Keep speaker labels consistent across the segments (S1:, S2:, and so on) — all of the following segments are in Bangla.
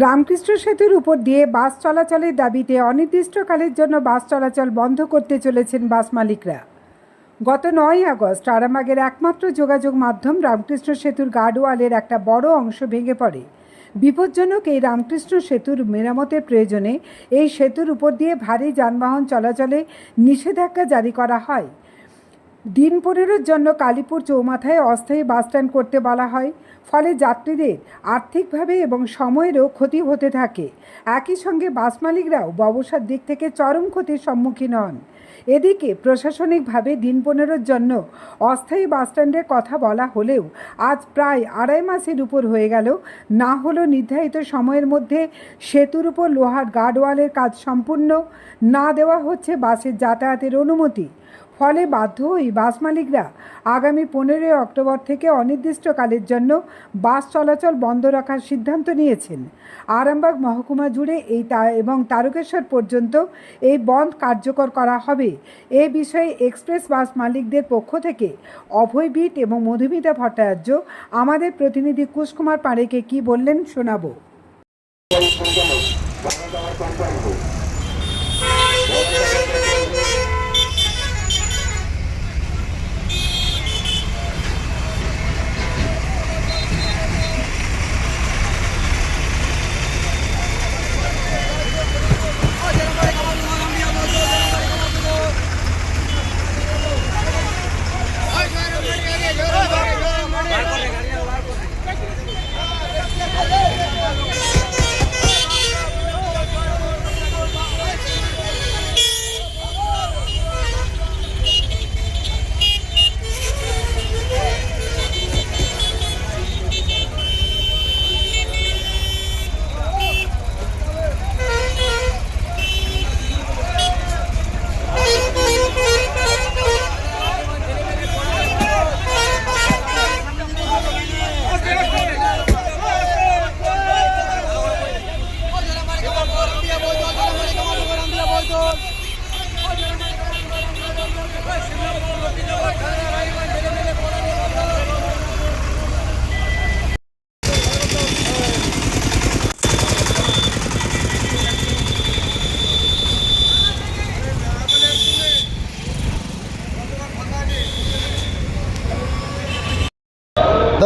S1: রামকৃষ্ণ সেতুর উপর দিয়ে বাস চলাচলের দাবিতে অনির্দিষ্টকালের জন্য বাস চলাচল বন্ধ করতে চলেছেন বাস মালিকরা। গত নয় আগস্ট আরামবাগের একমাত্র যোগাযোগ মাধ্যম রামকৃষ্ণ সেতুর গার্ডওয়ালের একটা বড় অংশ ভেঙে পড়ে। বিপজ্জনক এই রামকৃষ্ণ সেতুর মেরামতের প্রয়োজনে এই সেতুর উপর দিয়ে ভারী যানবাহন চলাচলে নিষেধাজ্ঞা জারি করা হয়। দিন পনেরোর জন্য কালীপুর চৌমাথায় অস্থায়ী বাসস্ট্যান্ড করতে বলা হয়। ফলে যাত্রীদের আর্থিকভাবে এবং সময়েরও ক্ষতি হতে থাকে। একই সঙ্গে বাস মালিকরাও ব্যবসার দিক থেকে চরম ক্ষতির সম্মুখীন হন। এদিকে প্রশাসনিকভাবে দিন পনেরোর জন্য অস্থায়ী বাসস্ট্যান্ডের কথা বলা হলেও আজ প্রায় আড়াই মাসের উপর হয়ে গেল। না হলেও নির্ধারিত সময়ের মধ্যে সেতুর উপর লোহার গার্ডওয়ালের কাজ সম্পূর্ণ। না দেওয়া হচ্ছে বাসের যাতায়াতের অনুমতি। ফলে বাধ্য হয়ে বাস মালিকরা আগামী পনেরোই অক্টোবর থেকে অনির্দিষ্টকালের জন্য বাস চলাচল বন্ধ রাখার সিদ্ধান্ত নিয়েছেন। আরামবাগ মহকুমা জুড়ে এই তা এবং তারকেশ্বর পর্যন্ত এই বন্ধ কার্যকর করা হবে। এ বিষয়ে এক্সপ্রেস বাস মালিকদের পক্ষ থেকে অভয় বিট এবং মধুমিতা ভট্টাচার্য, আমাদের প্রতিনিধি কুশকুমার পাড়েকে কি বললেন শোনাবো।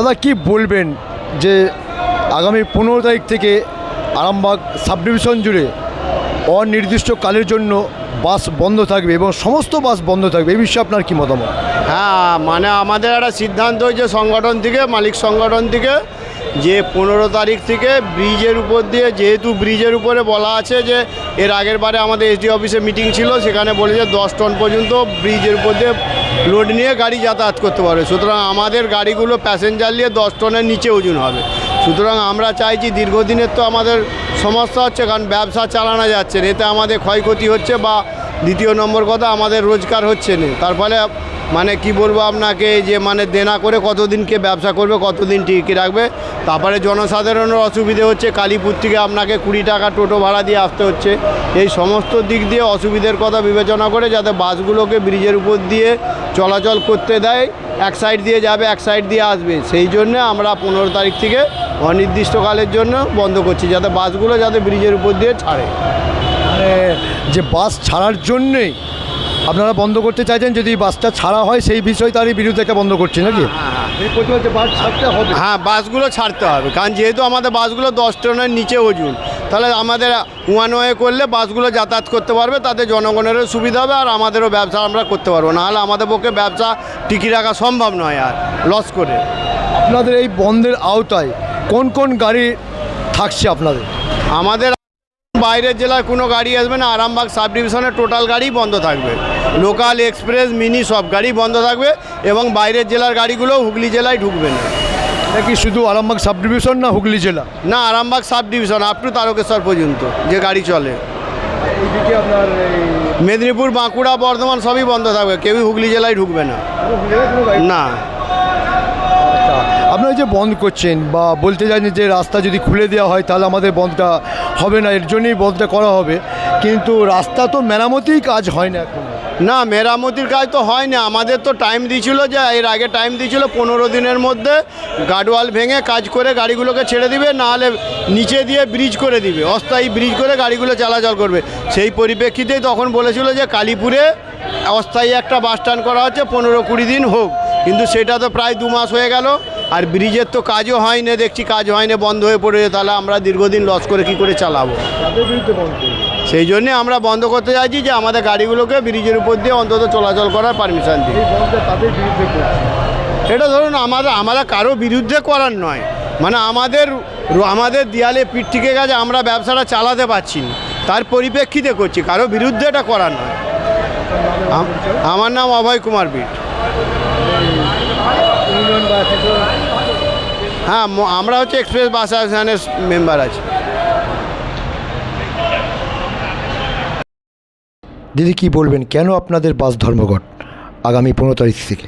S2: দাদা, কি বলবেন যে আগামী পনেরো তারিখ থেকে আরামবাগ সাব ডিভিশন জুড়ে অনির্দিষ্টকালের জন্য বাস বন্ধ থাকবে এবং সমস্ত বাস বন্ধ থাকবে? এই বিষয়ে আপনার কি মতামত?
S3: হ্যাঁ মানে আমাদের একটা সিদ্ধান্ত হয়েছে সংগঠন থেকে, মালিক সংগঠন থেকে, যে পনেরো তারিখ থেকে ব্রিজের উপর দিয়ে, যেহেতু ব্রিজের উপরে বলা আছে যে এর আগের বারে আমাদের এসডি অফিসে মিটিং ছিল, সেখানে বলেছে দশ টন পর্যন্ত ব্রিজের উপর দিয়ে লোড নিয়ে গাড়ি যাতায়াত করতে পারবে। সুতরাং আমাদের গাড়িগুলো প্যাসেঞ্জার নিয়ে দশ টনের নিচে ওজন হবে। সুতরাং আমরা চাইছি দীর্ঘদিনের তো আমাদের সমস্যা হচ্ছে, কারণ ব্যবসা চালানো যাচ্ছে না। এতে আমাদের ক্ষয়ক্ষতি হচ্ছে বা দ্বিতীয় নম্বর কথা, আমাদের রোজগার হচ্ছে না। তার ফলে মানে কি বলব আপনাকে, যে মানে দেনা করে কতদিনকে ব্যবসা করবে, কতদিন টিকে রাখবে, তারপরে জনসাধারণের অসুবিধে হচ্ছে। কালীপুর থেকে আপনাকে কুড়ি টাকা টোটো ভাড়া দিয়ে আসতে হচ্ছে। এই সমস্ত দিক দিয়ে অসুবিধের কথা বিবেচনা করে যাতে বাসগুলোকে ব্রিজের উপর দিয়ে চলাচল করতে দেয় এক সাইড দিয়ে যাবে এক সাইড দিয়ে আসবে। সেই জন্য আমরা পনেরো তারিখ থেকে অনির্দিষ্টকালের জন্য বন্ধ করছি যাতে বাসগুলো যাতে ব্রিজের উপর দিয়ে ছাড়ে।
S2: মানে যে বাস ছাড়ার জন্যেই আপনারা বন্ধ করতে চাইছেন যদি বাসটা ছাড়া হয় সেই বিষয় তারই বিরুদ্ধে একটা বন্ধ করছে নাকি? বাস ছাড়তে হবে।
S3: হ্যাঁ বাসগুলো ছাড়তে হবে কারণ যেহেতু আমাদের বাসগুলো দশ টনের নিচে ওজন তাহলে আমাদের ওয়ান ওয়ে করলে বাসগুলো যাতায়াত করতে পারবে তাতে জনগণেরও সুবিধা হবে আর আমাদেরও ব্যবসা আমরা করতে পারব। নাহলে আমাদের পক্ষে ব্যবসা টিকিয়ে রাখা সম্ভব নয় আর লস করে।
S2: আপনাদের এই বন্ধের আওতায় কোন কোন গাড়ি থাকছে আপনাদের?
S3: আমাদের বাইরের জেলার কোনো গাড়ি আসবে না আরামবাগ সাব ডিভিশনের টোটাল গাড়ি বন্ধ থাকবে। লোকাল এক্সপ্রেস মিনি সব গাড়ি বন্ধ থাকবে এবং বাইরের জেলার গাড়িগুলো হুগলি জেলায় ঢুকবে না।
S2: এটা কি শুধু আরামবাগ সাব ডিভিশন না হুগলি জেলা?
S3: না Arambagh sub division up to Tarakeswar পর্যন্ত যে গাড়ি চলে।
S2: এইদিকে আপনার
S3: মেদিনীপুর বাঁকুড়া বর্ধমান সবই বন্ধ থাকবে কেউই হুগলি জেলায় ঢুকবে না। না।
S2: আপনারা যে বন্ধ করছেন বা বলতে চাইছেন যে রাস্তা যদি খুলে দেওয়া হয় তাহলে আমাদের বন্ধটা হবে না এর জন্যই বন্ধটা করা হবে। কিন্তু রাস্তা তো মেরামতিই কাজ হয় না এখন।
S3: না, মেরামতির কাজ তো হয়নি আমাদের তো টাইম দিয়েছিল যে, এর আগে টাইম দিয়েছিল পনেরো দিনের মধ্যে গার্ডওয়াল ভেঙে কাজ করে গাড়িগুলোকে ছেড়ে দিবে নাহলে নিচে দিয়ে ব্রিজ করে দিবে, অস্থায়ী ব্রিজ করে গাড়িগুলো চলাচল করবে। সেই পরিপ্রেক্ষিতেই তখন বলেছিল যে, কালীপুরে অস্থায়ী একটা বাস স্ট্যান্ড করা হচ্ছে, পনেরো কুড়ি দিন হোক। কিন্তু সেটা তো প্রায় দু মাস হয়ে গেল। আর ব্রিজের তো কাজও হয়নি, দেখছি কাজ হয়নি, বন্ধ হয়ে পড়েছে, তাহলে আমরা দীর্ঘদিন লস করে কি করে চালাবো? সেই জন্যে আমরা বন্ধ করতে চাইছি যে আমাদের গাড়িগুলোকে ব্রিজের উপর দিয়ে অন্তত চলাচল করার পারমিশন দিই এটা ধরুন আমাদের আমরা কারও বিরুদ্ধে করার নয়। মানে আমাদের আমাদের দেয়ালে পিঠ থেকে গেছে আমরা ব্যবসাটা চালাতে পারছি না। তার পরিপ্রেক্ষিতে করছি কারও বিরুদ্ধে এটা করার নয়। আমার নাম অভয় কুমার বিট। হ্যাঁ আমরা হচ্ছে এক্সপ্রেস বাস অ্যাসোসিয়েশনের মেম্বার আছি।
S2: দিদি কি বলবেন, কেন আপনাদের বাস ধর্মঘট আগামী পনেরো তারিখ থেকে?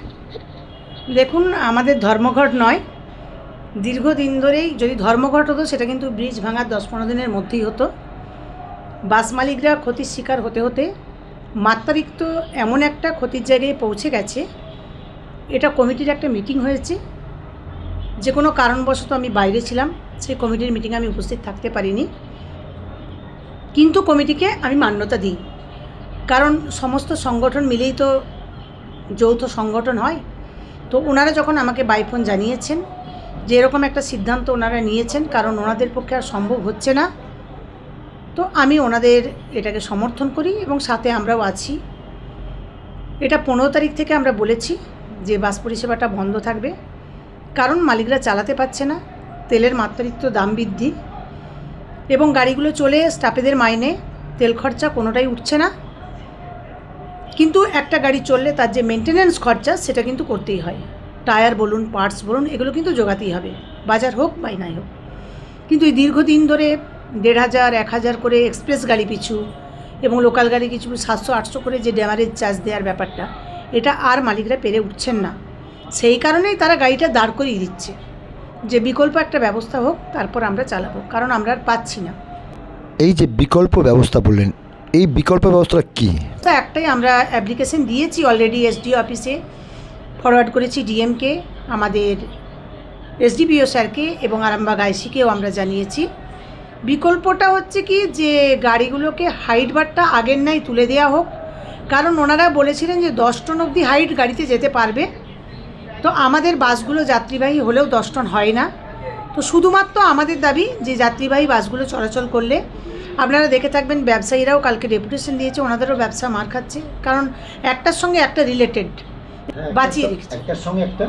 S4: দেখুন, আমাদের ধর্মঘট নয়। দীর্ঘদিন ধরেই যদি ধর্মঘট হতো, সেটা কিন্তু ব্রিজ ভাঙার দশ পনেরো দিনের মধ্যেই হতো। বাস মালিকরা ক্ষতির শিকার হতে হতে মাত্রাতিরিক্ত এমন একটা ক্ষতির জায়গায় পৌঁছে গেছে। এটা কমিটির একটা মিটিং হয়েছে। যে কোনো কারণবশত আমি বাইরে ছিলাম, সেই কমিটির মিটিংয়ে আমি উপস্থিত থাকতে পারিনি। কিন্তু কমিটিকে আমি মান্যতা দিই। কারণ সমস্ত সংগঠন মিলেই তো যৌথ সংগঠন হয়। তো ওনারা যখন আমাকে বাইফোন জানিয়েছেন যে এরকম একটা সিদ্ধান্ত ওনারা নিয়েছেন, কারণ ওনাদের পক্ষে আর সম্ভব হচ্ছে না, তো আমি ওনাদের এটাকে সমর্থন করি এবং সাথে আমরাও আছি। এটা পনেরো তারিখ থেকে আমরা বলেছি যে বাস পরিষেবাটা বন্ধ থাকবে, কারণ মালিকরা চালাতে পারছে না, তেলের মাত্রাতিরিক্ত দাম বৃদ্ধি, এবং গাড়িগুলো চলে স্টাফেদের মাইনে, তেল খরচা কোনোটাই উঠছে না। কিন্তু একটা গাড়ি চললে তার যে মেনটেনেন্স খরচা, সেটা কিন্তু করতেই হয়। টায়ার বলুন পার্টস বলুন, এগুলো কিন্তু জোগাতেই হবে। বাজার হোক বাই নাই হোক। কিন্তু এই দীর্ঘদিন ধরে দেড় হাজার, এক হাজার করে এক্সপ্রেস গাড়ি পিছু এবং লোকাল গাড়ি কিছু সাতশো, আটশো করে যে ড্যামারেজ চার্জ দেওয়ার ব্যাপারটা, এটা আর মালিকরা পেরে উঠছেন না। সেই কারণেই তারা গাড়িটা দাঁড় করিয়ে দিচ্ছে। যে বিকল্প একটা ব্যবস্থা হোক, তারপর আমরা চালাবো। কারণ আমরা আর পাচ্ছি না।
S2: এই যে বিকল্প ব্যবস্থা বললেন এই বিকল্প ব্যবস্থাটা কী?
S4: তো একটাই আমরা অ্যাপ্লিকেশন দিয়েছি অলরেডি এসডিও অফিসে ফরওয়ার্ড করেছি ডিএমকে আমাদের এসডিপিও স্যারকে এবং আরামবাগ আইসিকেও আমরা জানিয়েছি। বিকল্পটা হচ্ছে কি যে গাড়িগুলোকে হাইট বারটা আগের নাই তুলে দেওয়া হোক। কারণ ওনারা বলেছিলেন যে দশ টন অবধি হাইট গাড়িতে যেতে পারবে। তো আমাদের বাসগুলো যাত্রীবাহী হলেও দশ টন হয় না। তো শুধুমাত্র আমাদের দাবি যে যাত্রীবাহী বাসগুলো চলাচল করলে আপনারা দেখে থাকবেন ব্যবসায়ীরাও কালকে ডেপুটেশন দিয়েছে ওনাদেরও ব্যবসা মার খাচ্ছে। কারণ একটার সঙ্গে একটা রিলেটেড বাঁচিয়ে রেখেছে।
S2: একটার সঙ্গে একটা?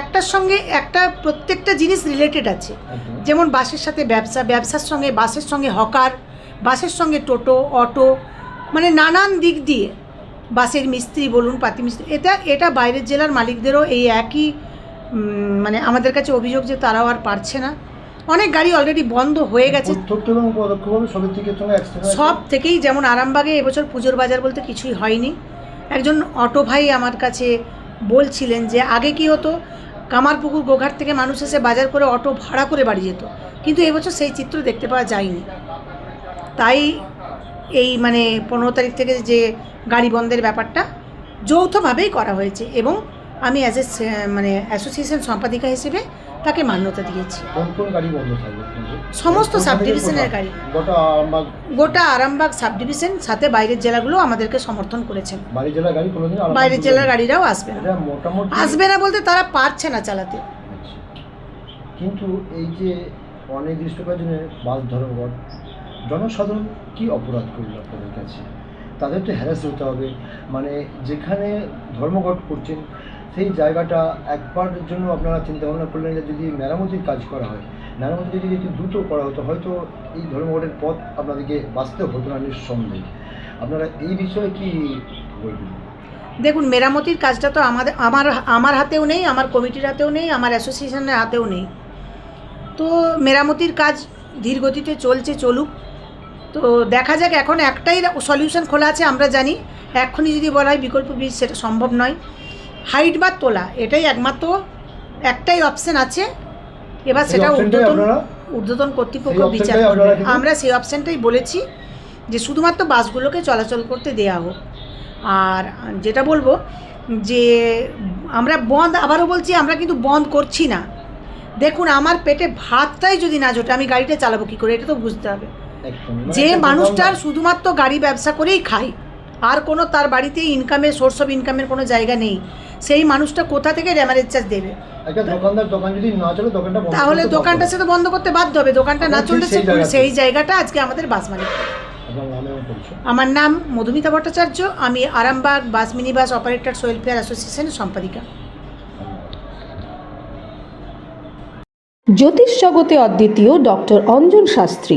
S4: একটার সঙ্গে একটা প্রত্যেকটা জিনিস রিলেটেড আছে। যেমন বাসের সাথে ব্যবসা ব্যবসার সঙ্গে বাসের সঙ্গে হকার বাসের সঙ্গে টোটো অটো মানে নানান দিক দিয়ে। বাসের মিস্ত্রি বলুন পাতি মিস্ত্রি এটা এটা বাইরের জেলার মালিকদেরও এই একই মানে আমাদের কাছে অভিযোগ যে তারাও আর পারছে না। অনেক গাড়ি অলরেডি বন্ধ হয়ে গেছে। সব থেকেই যেমন আরামবাগে এবছর পুজোর বাজার বলতে কিছুই হয়নি। একজন অটো ভাই আমার কাছে বলছিলেন যে আগে কি হতো? কামারপুকুর গোঘাট থেকে মানুষ এসে বাজার করে অটো ভাড়া করে বাড়ি যেত। কিন্তু এবছর সেই চিত্র দেখতে পাওয়া যায়নি। তাই এই মানে পনেরো তারিখ থেকে যে গাড়ি বন্ধের ব্যাপারটা যৌথভাবেই করা হয়েছে এবং আমি অ্যাজ এ মানে অ্যাসোসিয়েশন সম্পাদিকা হিসেবে তাকে মান্যতা দিয়েছি।
S2: কোন কোন গাড়ি বন্ধ থাকবে?
S4: সমস্ত সাব ডিভিশনের গাড়ি।
S2: গোটা আরামবাগ।
S4: গোটা আরামবাগ সাব ডিভিশন সাথে বাইরের জেলাগুলো আমাদেরকে সমর্থন করেছেন।
S2: বাড়ি জেলার গাড়ি কোনোদিন
S4: বাইরের জেলার গাড়িরাও আসবে না।
S2: মোটামুটি
S4: আসবে না বলতে তারা পারছে না চালাতে।
S2: আচ্ছা। কিন্তু এই যে অনির্দিষ্টকালের জন্য বাস ধর্মঘট জনসাধারণ কি অপরাধ করল আপনাদের কাছে? তাদের তো হ্যারাস হতে হবে। মানে যেখানে ধর্মঘট করছেন সেই জায়গাটা একবার জন্য আপনারা চিন্তা ভাবনা করলেন যে যদি মেরামতির কাজ করা হয়, মেরামতি যদি একটু দ্রুত করা হতো, হয়তো এই ধর্মঘটের পথ আপনাদেরকে বাঁচতে হতো না নিঃসন্দেহে। আপনারা এই বিষয়ে কি বলবেন?
S4: দেখুন, মেরামতির কাজটা তো আমাদের, আমার আমার হাতেও নেই, আমার কমিটির হাতেও নেই, আমার অ্যাসোসিয়েশনের হাতেও নেই। তো মেরামতির কাজ ধীর গতিতে চলছে, চলুক। তো দেখা যাক, এখন একটাই সলিউশন খোলা আছে, আমরা জানি। এখনই যদি বলা হয় বিকল্প বীজ, সেটা সম্ভব নয়। হাইট বা তোলা এটাই একমাত্র একটাই অপশন আছে। এবার সেটা ঊর্ধ্বতন ঊর্ধ্বতন কর্তৃপক্ষ বিচার করবে। আমরা সেই অপশনটাই বলেছি যে শুধুমাত্র বাসগুলোকে চলাচল করতে দেয়া হোক। আর যেটা বলব যে আমরা বন্ধ আবারও বলছি আমরা কিন্তু বন্ধ করছি না। দেখুন আমার পেটে ভাতটাই যদি না জোটে আমি গাড়িটা চালাবো কী করে? এটা তো বুঝতে হবে। যে মানুষটার শুধুমাত্র গাড়ি ব্যবসা করেই খায় আর কোনো তার বাড়িতে ইনকামের সোর্স অফ ইনকামের কোনো জায়গা নেই। সেই মানুষটা কোথা থেকে ড্যামারেজ চার্জ দেবে?
S2: একটা দোকানদার দোকান যদি না চলে দোকানটা বন্ধ
S4: তাহলে দোকানটা সে তো বন্ধ করতে বাধ্য হবে। দোকানটা না চললে
S2: সেই
S4: জায়গাটা আজকে আমাদের বাস মালিক
S2: পরিচয়।
S4: আমার নাম মধুমিতা ভট্টাচার্য। আমি Arambagh bus mini bus operators welfare অ্যাসোসিয়েশনের সম্পাদিকা।
S5: জ্যোতিষ জগতে অদ্বিতীয় ডক্টর অঞ্জন শাস্ত্রী।